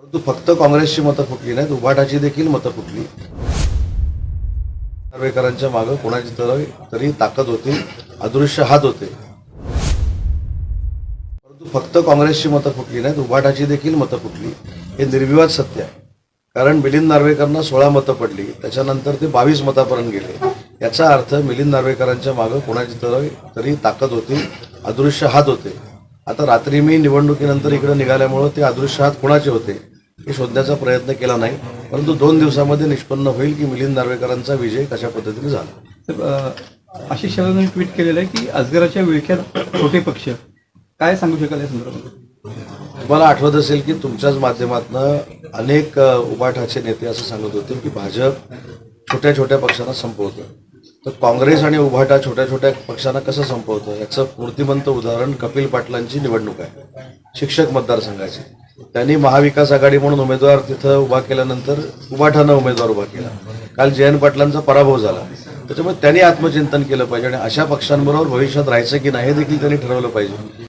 परंतु फक्त काँग्रेसची मतं फुटली नाहीत. उभाटाची देखील मतं फुटली. नार्वेकरांच्या मागं कोणाची तरी तरी ताकद होती अदृश्य हात होते. परंतु फक्त काँग्रेसची मतं फुटली नाहीत. उभाटाची देखील मतं फुटली. हे निर्विवाद सत्य आहे. कारण मिलिंद नार्वेकरांना सोळा मतं पडली. त्याच्यानंतर ते बावीस मतापर्यंत गेले. याचा अर्थ मिलिंद नार्वेकरांच्या मागं कोणाची तरी तरी ताकद होती अदृश्य हात होते. आता रात्री मी निवडणुकीनंतर इकडे निघाल्यामुळं ते अदृश्य हात कोणाचे होते? हे शोधण्याचा प्रयत्न केला नाही परंतु दोन दिवसामध्ये निष्पन्न होईल की मिलिंद नार्वेकरांचा विजय कशा पद्धतीने झाला. आशिष शेलारांनी ट्विट केलेलं आहे की अजगराच्या विळख्यात छोटे पक्ष. काय सांगू शकाल या संदर्भात? तुम्हाला आठवत असेल की तुमच्याच माध्यमातून अनेक अ, उबाठाचे नेते असं सांगत होते की भाजप छोट्या छोट्या पक्षांना संपवतं. तर काँग्रेस आणि उभाटा छोट्या छोट्या पक्षांना कसं संपवतं? याचं मूर्तिमंत उदाहरण कपिल पाटलांची निवडणूक आहे. शिक्षक मतदारसंघाची. त्यांनी महाविकास आघाडी म्हणून उमेदवार तिथं उभा केल्यानंतर उभाठानं उमेदवार उभा केला. काल जयंत पाटलांचा पराभव झाला. त्याच्यामुळे त्यांनी आत्मचिंतन केलं पाहिजे आणि अशा पक्षांबरोबर भविष्यात राहायचं की नाही हे देखील त्यांनी ठरवलं पाहिजे.